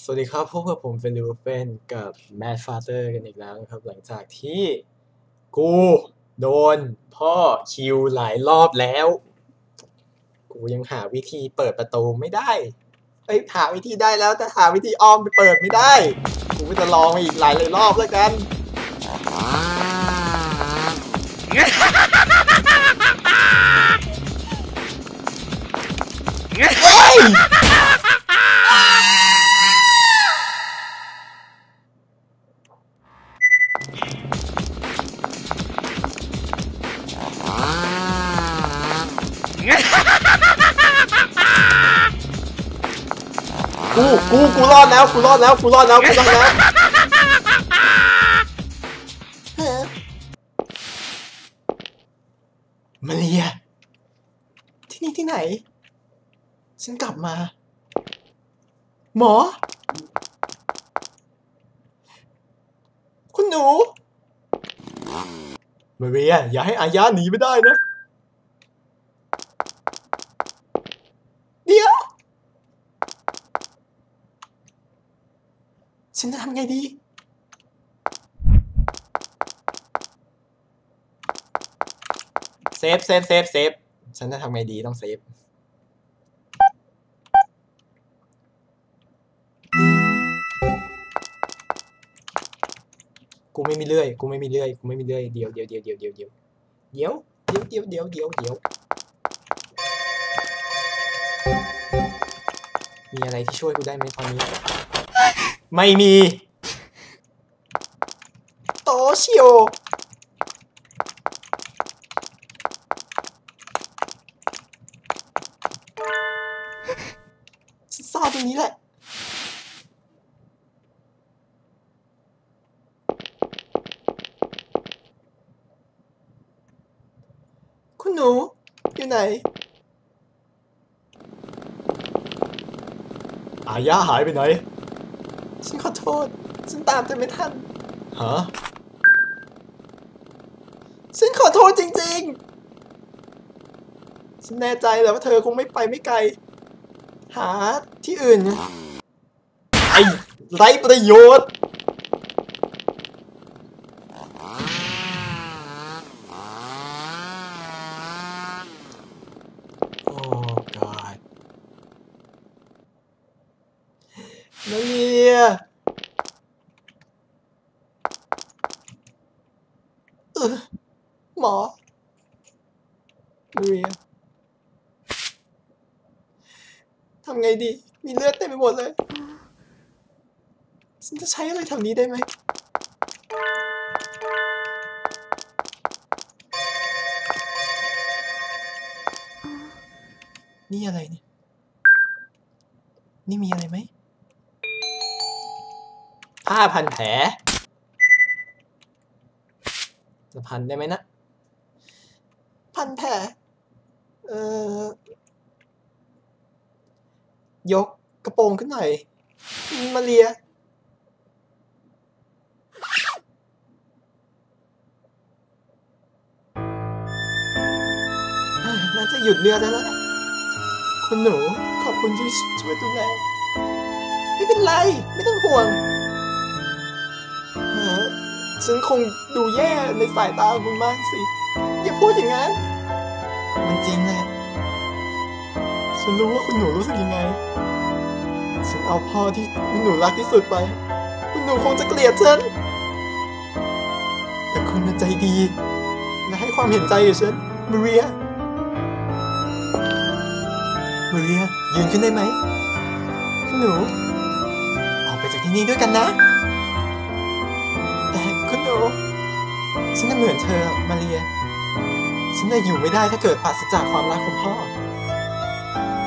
สวัสดีครับพบกับผมเฟนดูเฟนกับแม d ฟาเตอร์กันอีกแล้วนะครับ หลังจากที่กูโดนพ่อคิวหลายรอบแล้ว กูยังหาวิธีเปิดประตูไม่ได้เอ้ยหาวิธีได้แล้วแต่หาวิธีอ้อมไปเปิดไม่ได้ กูก็จะลองมาอีกหลายหลายรอบแล้วกันเฮ้ย กูกูกูรอดแล้วกูรอดแล้วกูรอดแล้วกูรอดแล้วมาเรีย ที่นี่ที่ไหน ฉันกลับมา หมอ คุณหนู มาเรีย อย่าให้อาญาหนีไม่ได้นะ เดี๋ยว ฉันจะทำไงดี เซฟเซฟเซฟเซฟฉันจะทำไงดีต้องเซฟ กูไม่มีเลื่อย กูไม่มีเลื่อย กูไม่มีเลื่อยเดี๋ยวเดี๋ยวเดี๋ยวเดี๋ยวเดี๋ยวเดี๋ยวเดี๋ยวเดี๋ยวเดี๋ยวเดี๋ยวเดี๋ยวมีอะไรที่ช่วยกูได้ไหมตอนนี้ ไม่มีโตชิโอฉันซ่อนตรงนี้แหละคุณหนูอยู่ไหน อาย่าหายไปไหน ฉันขอโทษ ฉันตามเธอไม่ทันฮะฉันขอโทษจริง ๆ ฉันแน่ใจแหล้วว่าเธอคงไม่ไปไม่ไกล หาที่อื่น ไอ้ไร้ประโยชน์ โอ้ God มาเรียเออ หมอมาเรียทำไงดี มีเลือดเต็มไปหมดเลย ฉันจะใช้อะไรทำนี้ได้ไหม นี่อะไรเนี่ย นี่มีอะไรไหม ผ้าพันแผลจะพันได้ไหมนะ พันแผลเอ่อยกกระโปรงขึ้นหน่อย มาเลีย น่าจะหยุดเรือได้แล้วคุณหนูขอบคุณที่ช่วยดูแลไม่เป็นไร ไม่ต้องห่วงฉันคงดูแย่ในสายตาคุณมากสิ อย่าพูดอย่างนั้น มันจริงแหละฉันรู้ว่าคุณหนูรู้สึกยังไง ฉันเอาพ่อที่คุณหนูรักที่สุดไป คุณหนูคงจะเกลียดฉัน แต่คุณน่ะใจดี และให้ความเห็นใจกับฉันมาเรียมาเรียยืนขึ้นได้ไหม คุณหนู ออกไปจากที่นี่ด้วยกันนะ แต่คุณหนู ฉันน่ะเหมือนเธอมาเรีย ฉันน่ะอยู่ไม่ได้ถ้าเกิดปราศจากความรักของพ่อ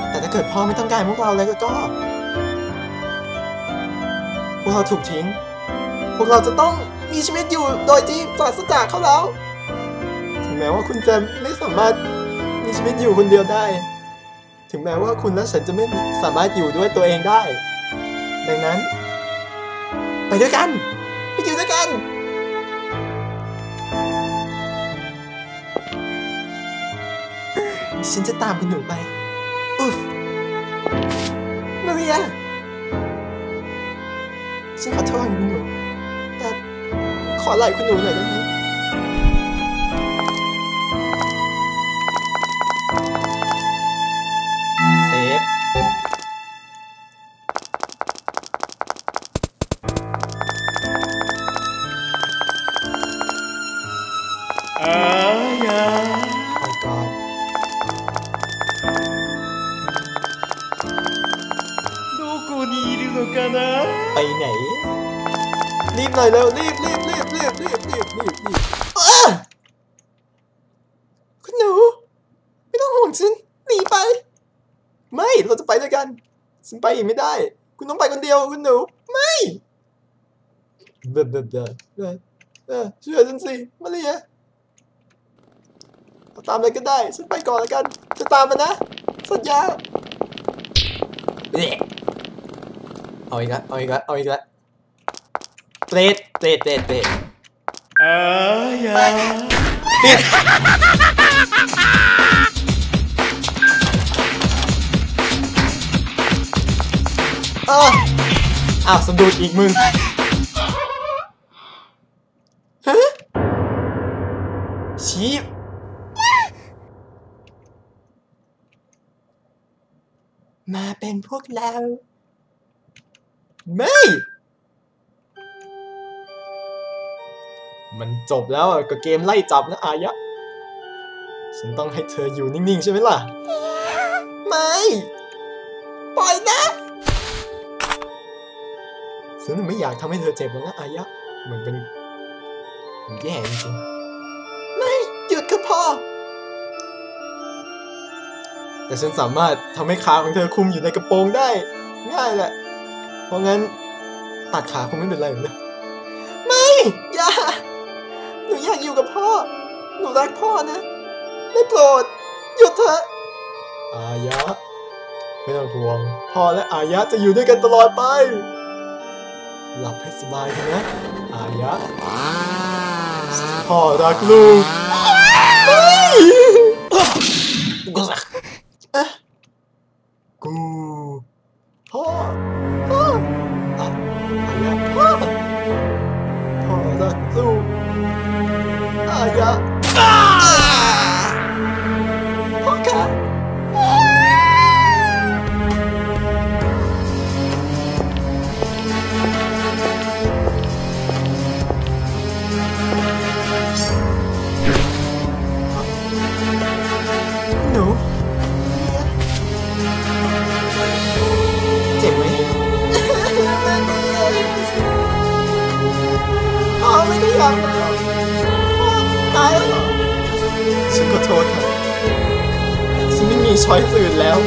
แต่ถ้าเกิดพ่อไม่ต้องการพวกเราแล้วก็ก็ พวกเราถูกทิ้ง พวกเราจะต้องมีชีวิตอยู่โดยที่ปราศจากเขาแล้ว ถึงแม้ว่าคุณจะไม่สามารถมีชีวิตอยู่คนเดียวได้ ถึงแม้ว่าคุณและฉันจะไม่สามารถอยู่ด้วยตัวเองได้ ดังนั้น ไปด้วยกัน ฉันจะตามคุณหนูไป อุ๊ฟมาเรีย ฉันขอโทษคุณหนู แต่ขอไหล่คุณหนูหน่อยได้ไหม รีบหน่อยเร็วรีบรีบรีบรีบรีบรีบรีบรีบคุณหนูไม่ต้องห่วงฉันหนีไป ไม่เราจะไปด้วยกันฉันไปอีกไม่ได้ คุณต้องไปคนเดียวคุณหนูไม่เดดเดดเดดเดดเออช่วยฉันสิมาเรียเอาตามไรก็ได้ฉันไปก่อนแล้วกัน จะตามมันนะสัญญาเอ๊ะเอาอีกแล้วเอาอีกแล้วเอาอีกแล้ว เปรตเปรตเปรตเปรตあーやปิดอ้าวอ้าวสะดุดอีกมึงฮะชีพมาเป็นพวกเรา ไม่ มันจบแล้วกับเกมไล่จับนะอายะ ฉันต้องให้เธออยู่นิ่งๆใช่ไหมล่ะ ไม่ ปล่อยนะ ฉันไม่อยากทำให้เธอเจ็บหรอกนะอายะมันเป็นมันแย่จริงๆ ไม่หยุดค่ะพ่อแต่ฉันสามารถทำให้ขาของเธอคุมอยู่ในกระโปรงได้ ง่ายแหละ เพราะงั้นตัดขาคงไม่เป็นไรหรอกนะ หนูรักพ่อนะ ได้โปรด หยุดเถอะ อายะ ไม่ต้องห่วง พ่อและอายะจะอยู่ด้วยกันตลอดไป หลับให้สบายเถอะนะ อายะ พ่อรักลูกกูสักกูพ่อ ไม่ได้อยากมาพ่อตายแล้วเหรอฉันขอโทษค่ะฉันไม่มีช้อยส์อื่นแล้ว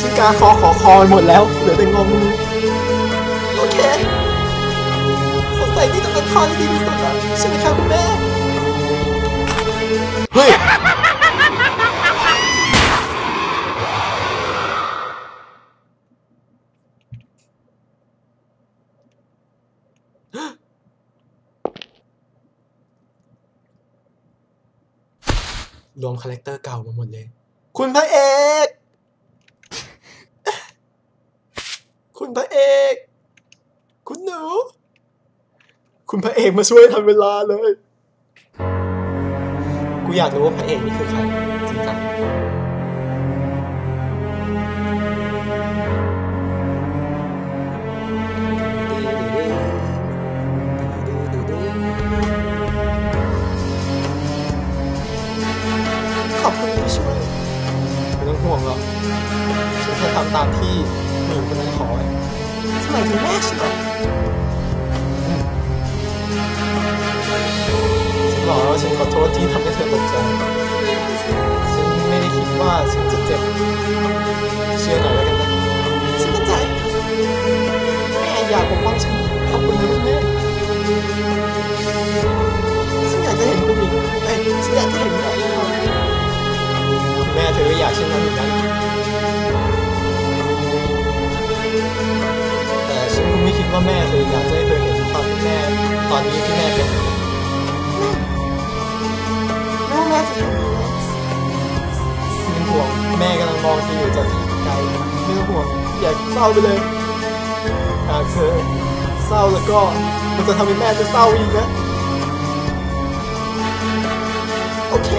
ฉันกาคอขอคอไปหมดแล้วเหลือแต่งอมือโอเคสงสัยนี่จะเป็นข้อที่ดีที่สุดอะใช่ไหมคะคุณแม่เฮ้ย รวมคาแรคเตอร์เก่ามาหมดเลย คุณพระเอก คุณพระเอก คุณหนู คุณพระเอกมาช่วยทันเวลาเลย กูอยากรู้ว่าพระเอกนี่คือใครำตามที่หญิงคนนั้นขอไว้สมัยถึงแม่ฉันเหรออืมฉันบอกแล้วว่าฉันขอโทษที่ทำให้เธอตกใจ ฉันไม่ได้คิดว่าฉันจะเจ็บ ม่กำลังมองเธออยู่จากที่ไกลไม่ต้องห่วงอย่าเศร้าไปเลยหากเธอเศร้าแล้วก็มันจะทำให้แม่จะเศร้าอีกนะโอเค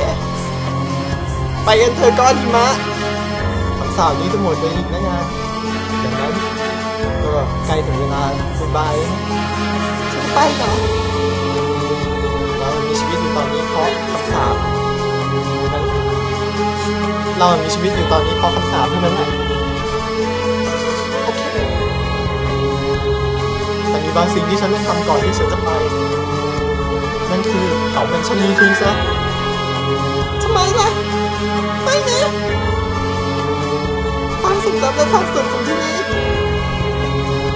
ไปกันเถอะก้อนหิมะคำสาปนี้จะหมดไปอีกนะงานดังนั้นก็ใกล้ถึงเวลาบ๊ายบายนะจะไปเหรอเรามีชีวิตอยู่ตอนนี้เพราะคำสาปนั้น เรามีชีวิตอยู่ตอนนี้เพราะคำสาปเท่านั้นแหละโอเคแต่มีบางสิ่งที่ฉันต้องทำก่อนที่ฉันจะไป นั่นคือเผาเป็นชนีทิ้งซะทำไมล่ะไม่นะความสุขจำและความสุขของที่นี่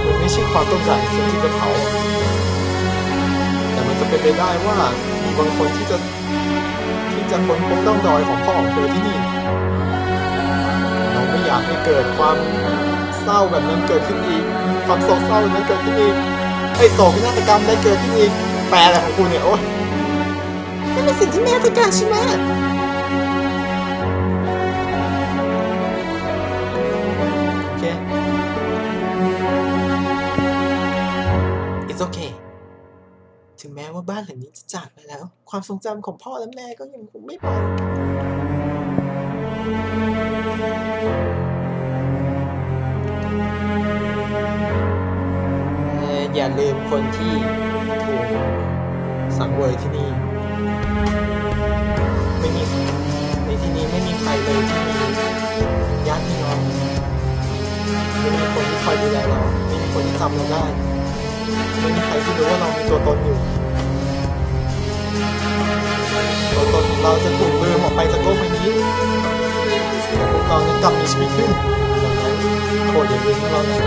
มันไม่ใช่ความต้องการของฉันที่จะเผาแต่มันจะเป็นไปได้ว่ามีบางคนที่จะที่ จะค้นพบร่องรอยของพ่อของเธอที่นี่ เราไม่อยากให้เกิดความเศร้าแบบนั้นเกิดขึ้นอีก ความโศกเศร้าแบบนั้นเกิดขึ้นอีกไอ้โศกนาฏกรรมได้เกิดขึ้นอีกแปลอะไรของคุณเนี่ยโอ๊ยนั่นเป็นสิ่งที่แม่ต้องการใช่ไหม ม้ว่าบ้านหลังนี้จะจากไปแล้ว ความทรงจำของพ่อและแม่ก็ยังคงไม่ไปล่ออย่าลืมคนที่ถูกสังเวยที่นี่ ไม่มีในที่นี้ไม่มีใครเลยที่มีญาติพี่น้องไม่มีคนที่คอยดูแลเราไม่มีคนที่จำเราได้ไม่มีใครที่รู้ว่าเรามีตัวตนอยู่ ตัวตนของเราจะถูกลืมออกไปจากโลกใบนี้แต่พวกเรานั้นกลับมีชีวิตขึ้นดังนั้นโปรดอย่าลืมพวกเรานะ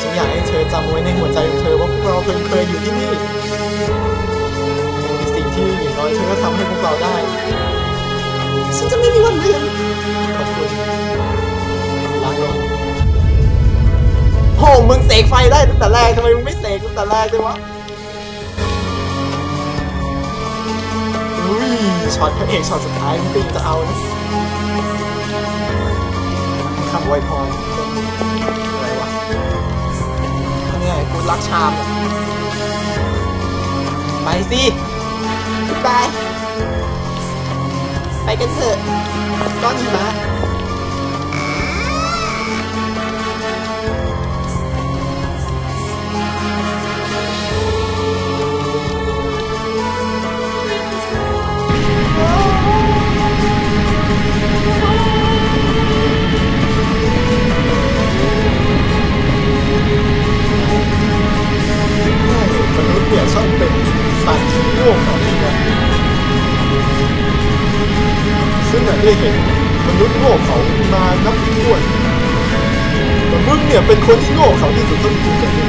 ฉันอยากให้เธอจำไว้ในหัวใจของเธอว่าพวกเราเคยเคยอยู่ที่นี่มีสิ่งที่อย่างน้อยเธอก็ทำให้พวกเราได้ฉันจะไม่มีวันลืมขอบคุณลาก่อนโหมึงเสกไฟได้ตั้งแต่แรกทำไมมึงไม่เสกตั้งแต่แรกเลยวะ ช็อตพระเอกช็อตสุดท้ายมึงจะเอานะคำไวยพรอะไรวะทำไงกูรักชาม ไปสิไป ไปกันเถอะก้อนหิมะ เนี่ยช่างเป็นสัตว์ที่โง่ของจริงนซึ่งได้เห็นมนุษย์โง่เขามานับไม่ถ้วนแต่มึงเนี่ยเป็นคนที่โง่เขาที่สุดเท่าที่กูเคยเห็น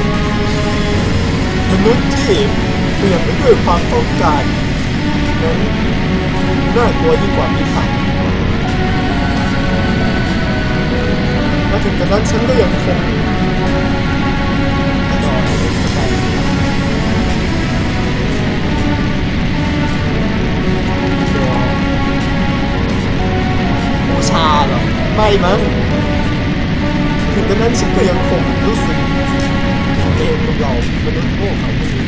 มนุษย์ที่เปลี่ยนไปด้วยความต้องการนั้นน่ากลัวยิ่งกว่าปีศาจและถึงกระนั้นฉันก็ยังคง ไม่มั้งถึงกระนั้นฉันก็ยังคงรู้สึกเองกับเรามนุษย์โง่เขาคนนี้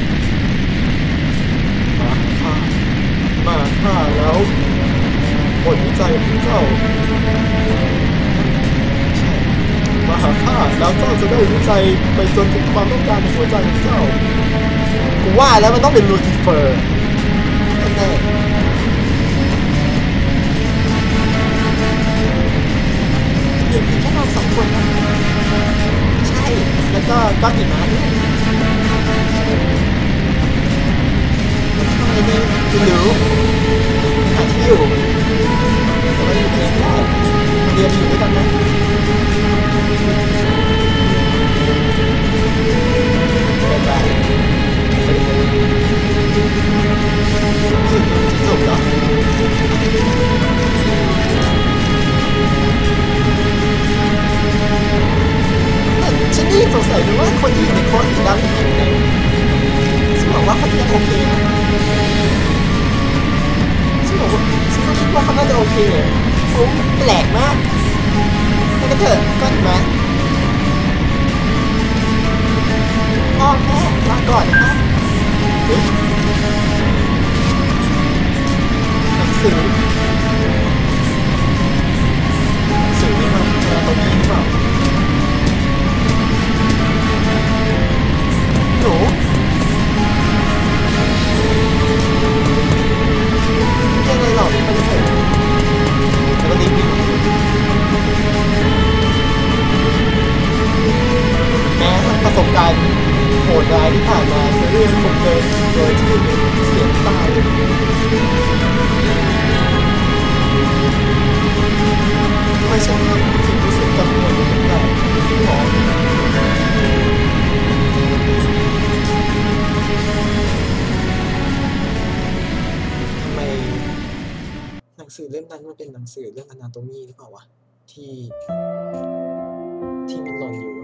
มาฆ่ามาฆ่าแล้วหมดใจของเจ้าใช่มาหาข้าแล้วเจ้าจะได้วิจัยไปจนถึงความต้องการในหัวใจของเจ้า กูว่าแล้วมันต้องเป็นลูซิเฟอร์แน่ แล้วก็ก้อนหิมะด้วยแล้วทำไ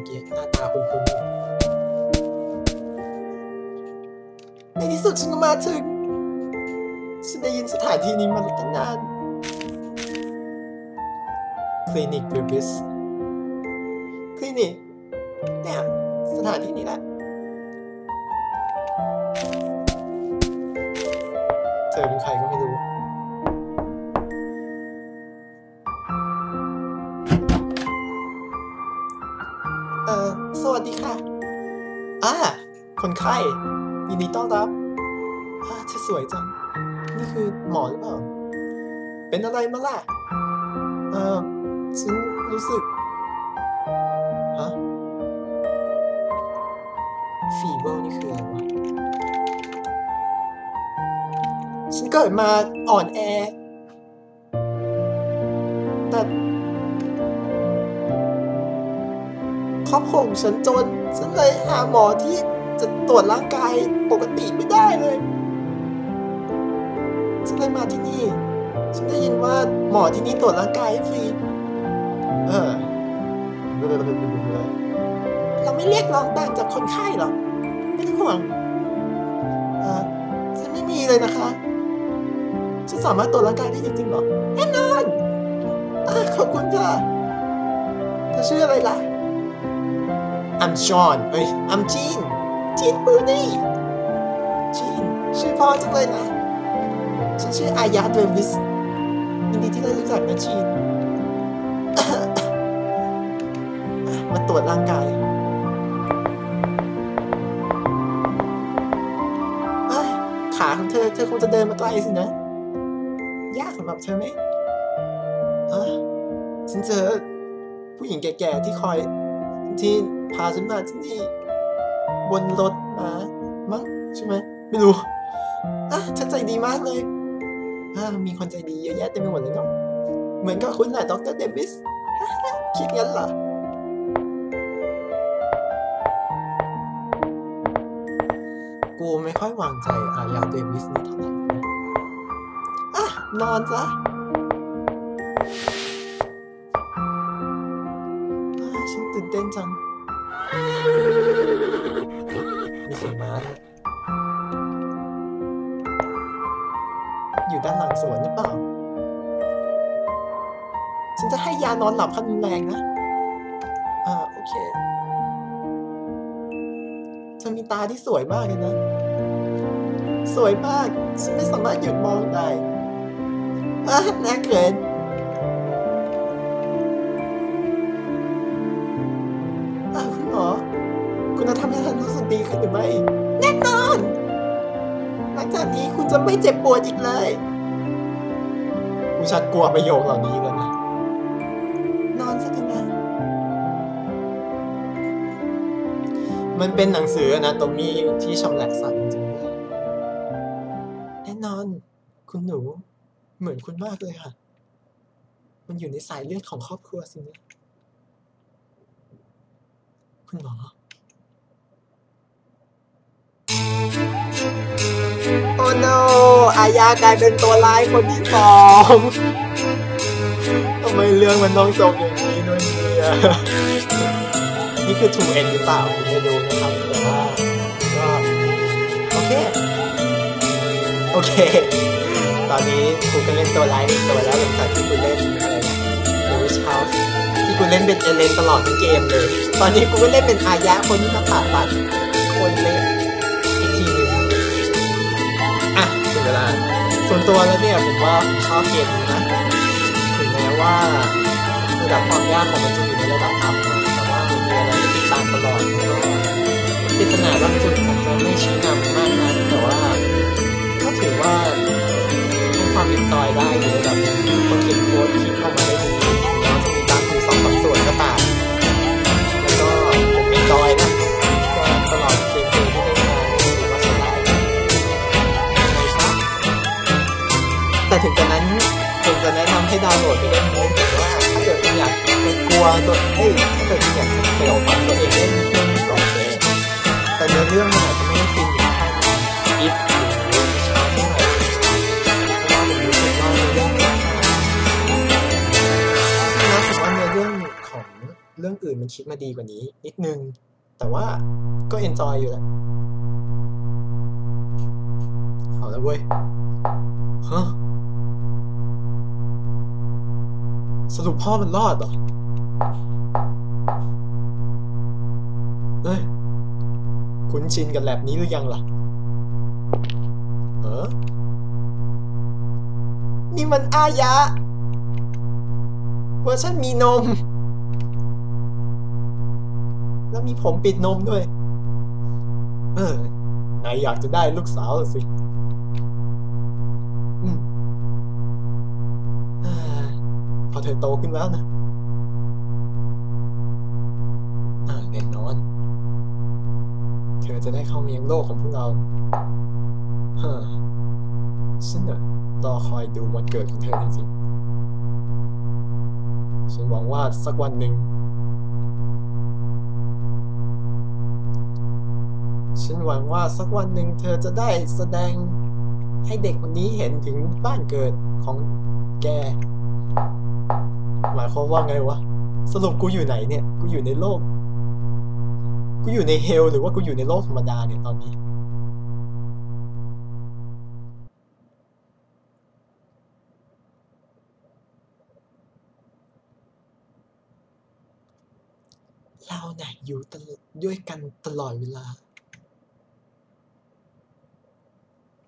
มันหล่นอยู่เมื่อกี้หน้ ไรมาล่ะ เอ่อฉันรู้สึกฮะฟีเบอร์นี่คืออะไรวะ ฉันเกิดมาอ่อนแอ แต่ครอบครัวของฉันจน ฉันเลยหาหมอที่จะตรวจร่างกายปกติไม่ได้เลย ฉันเลยมาที่นี่ ฉันได้ยินว่าหมอที่นี่ตรวจร่างกายให้ฟรีเออเราไม่เรียกร้องตังค์จากคนไข้หรอกไม่ต้องห่วงเออฉันไม่มีเลยนะคะ ฉันสามารถตรวจร่างกายได้จริงๆเหรอแน่นอนอะขอบคุณค่ะเธอชื่ออะไรล่ะ I'm Sean เอ้ย I'm Jean Jean b r u n e y Jean ชื่อพ่อจังเลยนะฉันชื่ออายาเดวิส ยินดีที่ได้รู้จักนะจีนมาตรวจร่างกายขาของเธอ เธอคงจะเดินมาไกลสินะ ยากสำหรับเธอไหมเออฉันเจอผู้หญิงแก่ๆที่คอย ที่พาฉันมาที่นี่บนรถมามั้งใช่ไหมไม่รู้อะเธอใจดีมากเลย อ่ามีคนใจดีเยอะแยะเต็มไปหมดเลยเนาะเหมือนกับคุณแหละดรเดวิสคิดงั้นเหรอกูไม่ค่อยวางใจอายาเดวิสนี่เท่าไหร่อะ นอนซะอ่าฉันตื่นเต้นจัง มีเสียงม้า ยานอนหลับขั้นรุนแรงนะ อ่าโอเคเธอมีตาที่สวยมากเลยนะ สวยมาก ฉันไม่สามารถหยุดมองได้อะน่าเกินอ้าวคุณหมอ คุณจะทำให้ฉันรู้สึกดีขึ้นหรือไม่ แน่นอน หลังจากนี้คุณจะไม่เจ็บปวดอีกเลยกูชัดกลัวประโยคเหล่านี้เลยนะ มันเป็นหนังสือนะตรงนี้ที่ชำแหละสัตว์จริงๆด้วยแน่นอน คุณหนู เหมือนคุณมากเลยค่ะ มันอยู่ในสายเลือดของครอบครัวสินะคุณหมอโอ้ no อายากลายเป็นตัวร้ายคนที่สองทำไมเรื่องมันต้องจบอย่างนี้ด้วยเนี่ย นี่คือ2 end หรือเปล่าผมไม่รู้นะครับแต่ว่าก็โอเค โอเค ตอนนี้กูก็เล่นตัวร้ายหนึ่งตัวแล้วหลังจากที่กูเล่นอะไรนะ The Witch House ที่กูเล่นเป็นเอเลนตลอดทั้งเกมเลย ตอนนี้กูก็เล่นเป็นอายะคนที่มาผ่าตัดคนเละอีกทีหนึ่งอะถึงเวลาส่วนตัวแล้วเนี่ยผมว่าชอบเกมนะถึงแม้ว่าระดับความยากของมันจะอยู่ในระดับ ตลอดก็ปริศนาบางจุดอาจจะไม่ชี้นำมากนักแต่ว่าก็ถือว่าให้ความอินจอยได้อยู่ระดับคนเขียนโค้ดคิดเข้ามาได้ดีแม้จะมีบางทีสองสามส่วนก็ตามแล้วก็ผมอินจอยนะก็ตลอดเกมเพลย์ที่เล่นมาถือว่าใช้ได้นะครับแต่ถึงตอนนั้นผมจะแนะนำให้ดาวน์โหลดไปเล่นเองแต่ว่าถ้าเกิดคุณอยากไปกลัวตัวเอ้ยถ้าเกิดคุณอยากจะเปลี่ยว เรื่องมันอาจจะไม่ได้ฟินถึงขั้นอิฟหรือช้าเท่าไหร่เพราะว่ามรู้สึกว่าเนื้เรื่องมันช้ารู้สึกว่าเนื้อเรื่องของเรื่องอื่นมันคิดมาดีกว่านี้ นิดนึง แต่ว่าก็เอนจอยอยู่แหละเอาแล้วเว้ยฮะสรุปพ่อมันรอดเหรอ คุ้นชินกับแลบนี้หรือยังล่ะเออนี่มันอายะเวอร์ชันมีนม แล้วมีผมปิดนมด้วย เออนายอยากจะได้ลูกสาวสิพอเธอโตขึ้นแล้วนะ อจะได้เข้ามายังโลกของพวกเราฮะฉันน่ะรอคอยดูวันเกิดของเธอจริงๆฉันหวังว่าสักวันหนึ่งฉันหวังว่าสักวันหนึ่งเธอจะได้แสดงให้เด็กคนนี้เห็นถึงบ้านเกิดของแก หมายความว่าไงวะ สรุปกูอยู่ไหนเนี่ย กูอยู่ในโลก กูอยู่ในเฮลหรือว่ากูอยู่ในโลกธรรมดาเนี่ยตอนนี้ เราเนี่ยอยู่ตลอดด้วยกันตลอดเวลา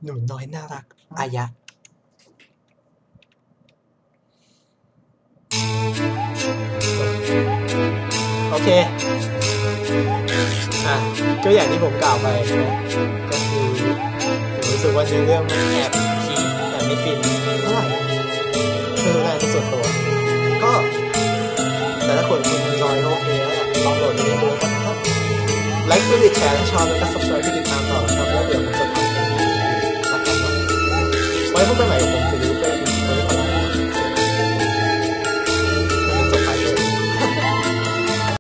หนูน้อยน่ารัก อายะโอเค อะก็อย่างที่ผมกล่าวไปนะก็คือผมรู้สึกว่าเนื้อเรื่องมันแอบทีแต่ไม่ฟินเท่าไหร่ไม่รู้นะในส่วนตัว ก็ แต่ถ้าคนคุณจอยโอเคแล้วลองโหลดไปเล่นดูกันนะครับไลค์กดแชร์ถ้าชอบแล้วก็ subscribe ไปติดตามต่อนะครับแล้วเดี๋ยวผมจะทำอย่างนี้รักกันเนาะไว้พบกันใหม่